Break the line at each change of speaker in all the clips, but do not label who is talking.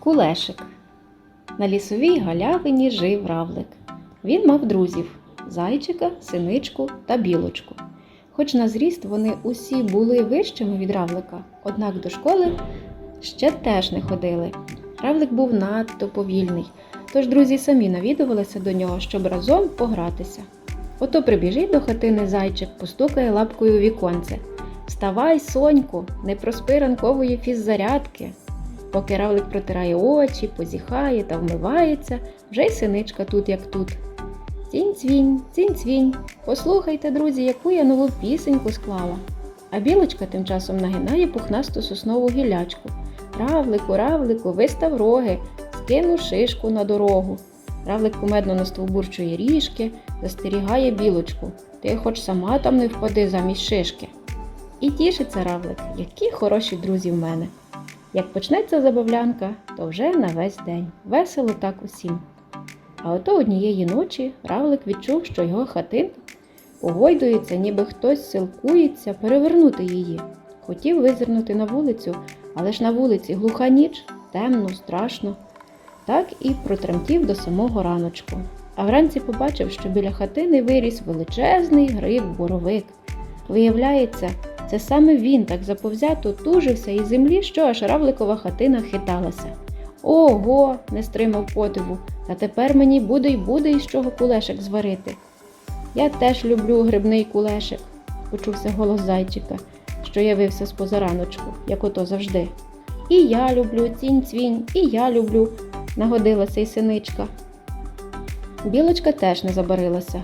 Кулешик. На лісовій галявині жив равлик. Він мав друзів зайчика, синичку та білочку. Хоч на зріст вони усі були вищими від равлика, однак до школи ще теж не ходили. Равлик був надто повільний, тож друзі самі навідувалися до нього, щоб разом погратися. Ото прибіжить до хатини зайчик, постукає лапкою у віконце. Вставай, соньку, не проспи ранкової фіззарядки. Поки равлик протирає очі, позіхає та вмивається, вже й синичка тут як тут. Цінь-цвінь, цінь-цвінь. Послухайте, друзі, яку я нову пісеньку склала. А білочка тим часом нагинає пухнасту соснову гілячку. Равлику, равлику, вистав роги, скину шишку на дорогу. Равлик кумедно настовбурчує ріжки, застерігає білочку. Ти хоч сама там не впади замість шишки. І тішиться равлик, які хороші друзі в мене. Як почнеться забавлянка, то вже на весь день. Весело так усім. А ото однієї ночі равлик відчув, що його хатин погойдується, ніби хтось силкується перевернути її. Хотів визирнути на вулицю, але ж на вулиці глуха ніч, темно, страшно. Так і протремтів до самого раночку. А вранці побачив, що біля хатини виріс величезний гриб-боровик. Виявляється, це саме він так заповзято тужився із землі, що аж равликова хатина хиталася. Ого, не стримав подиву, та тепер мені буде й буде із чого кулешик зварити. Я теж люблю грибний кулешик, почувся голос зайчика, що явився з позараночку, як ото завжди. І я люблю цінь-цвінь, і я люблю, нагодилася й синичка. Білочка теж не забарилася.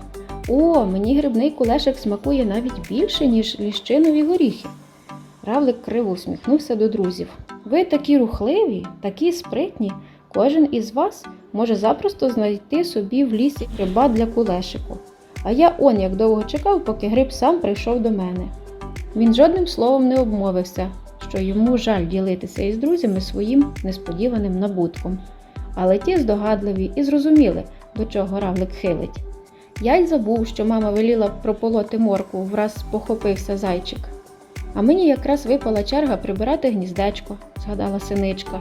О, мені грибний кулешик смакує навіть більше, ніж ліщинові горіхи. Равлик криво усміхнувся до друзів. Ви такі рухливі, такі спритні. Кожен із вас може запросто знайти собі в лісі гриба для кулешику. А я он як довго чекав, поки гриб сам прийшов до мене. Він жодним словом не обмовився, що йому жаль ділитися із друзями своїм несподіваним набутком. Але ті здогадливі і зрозуміли, до чого равлик хилить. Я й забув, що мама веліла прополоти морку, враз похопився зайчик. А мені якраз випала черга прибирати гніздечко, згадала синичка.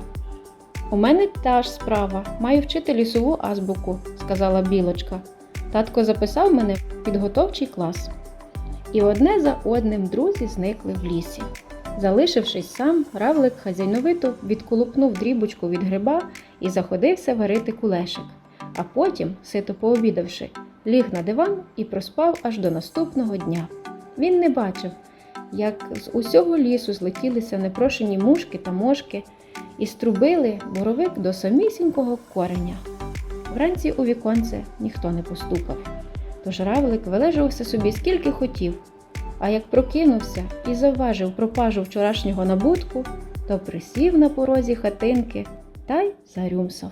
У мене та ж справа, маю вчити лісову азбуку, сказала білочка. Татко записав мене в підготовчий клас. І одне за одним друзі зникли в лісі. Залишившись сам, равлик хазяйновито відколупнув дрібочку від гриба і заходився варити кулешик. А потім, сито пообідавши, ліг на диван і проспав аж до наступного дня. Він не бачив, як з усього лісу злетілися непрошені мушки та мошки і струбили боровик до самісінького кореня. Вранці у віконце ніхто не постукав, тож равлик вилежувався собі скільки хотів, а як прокинувся і завважив пропажу вчорашнього набутку, то присів на порозі хатинки та й зарюмсав.